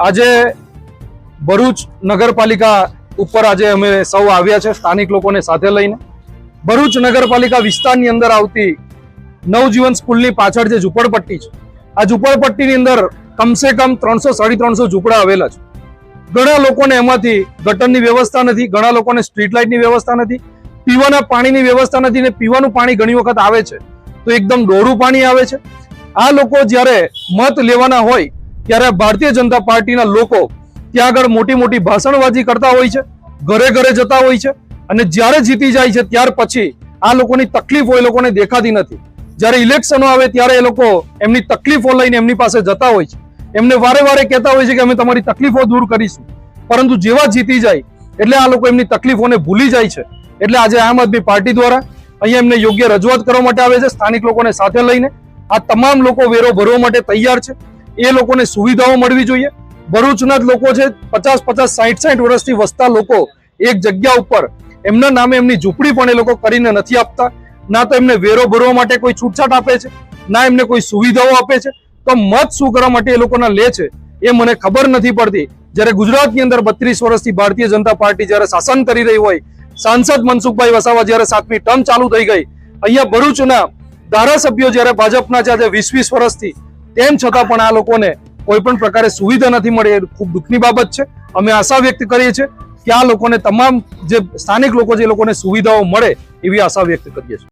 આજે ભરૂચ નગરપાલિકા ઉપર આજે અમે સૌ આવ્યા છે, સ્થાનિક લોકોને સાથે લઈને. ભરૂચ નગરપાલિકા વિસ્તારની અંદર આવતી નવજીવન સ્કૂલની પાછળ જે ઝૂંપડપટ્ટી છે, આ ઝૂંપડપટ્ટીની અંદર કમસે કમ ત્રણસો સાડી ત્રણસો ઝૂંપડા આવેલા છે. ઘણા લોકોને એમાંથી ગટરની વ્યવસ્થા નથી, ઘણા લોકોને સ્ટ્રીટ લાઇટની વ્યવસ્થા નથી, પીવાના પાણીની વ્યવસ્થા નથી ને પીવાનું પાણી ઘણી વખત આવે છે. તો એકદમ ડોરું પાણી આવે છે. આ લોકો જ્યારે મત લેવાના હોય ત્યારે ભારતીય જનતા પાર્ટીના લોકો ત્યાં આગળ મોટી મોટી ભાષણબાજી કરતા હોય છે, ઘરે ઘરે જતા હોય છે અને જ્યારે જીતી જાય છે ત્યાર પછી આ લોકોની તકલીફો એ લોકોને દેખાતી નથી. જ્યારે ઇલેક્શનો આવે ત્યારે એ લોકો એમની તકલીફો લઈને એમની પાસે જતા હોય છે. એમને વારે વારે કહેતા હોય છે કે અમે તમારી તકલીફો દૂર કરીશું. પરંતુ જેવા જીતી જાય એટલે આ લોકો એમની તકલીફોને ભૂલી જાય છે. એટલે આજે આમ આદમી પાર્ટી દ્વારા અહીંયા એમને યોગ્ય રજૂઆત કરવા માટે આવે છે, સ્થાનિક લોકોને સાથે લઈને આ તમામ લોકો વેરો ભરવા માટે તૈયાર છે. એ લોકોને સુવિધાઓ મળવી જોઈએ. ભરૂચના જ લોકો છે, પચાસ પચાસ સાહીઠ સાઠ વર્ષથી વસતા લોકો એક જગ્યા ઉપર. એમના નામે એમની ઝૂંપડી પણ એ લોકો કરીને નથી આપતા. ના તો એમને વેરો ભરવા માટે કોઈ છૂટછાટ આપે છે, ના એમને કોઈ સુવિધાઓ આપે છે. તો મત શું કરવા માટે એ લોકોના લે છે, એ મને ખબર નથી પડતી. જ્યારે ગુજરાતની અંદર બત્રીસ વર્ષથી ભારતીય જનતા પાર્ટી જ્યારે શાસન કરી રહી હોય, સાંસદ મનસુખભાઈ વસાવા જ્યારે સાતમી ટર્મ ચાલુ થઈ ગઈ, અહીંયા ભરૂચના ધારાસભ્યો જ્યારે ભાજપના છે, આજે વીસ વીસ વર્ષથી તેમ છતાં પણ આ લોકોને કોઈ પણ પ્રકારે સુવિધા નથી મળી. એ ખૂબ દુઃખની બાબત છે. અમે આશા વ્યક્ત કરીએ છીએ કે આ લોકોને તમામ જે સ્થાનિક લોકો જે લોકોને સુવિધાઓ મળે એવી આશા વ્યક્ત કરીએ છીએ.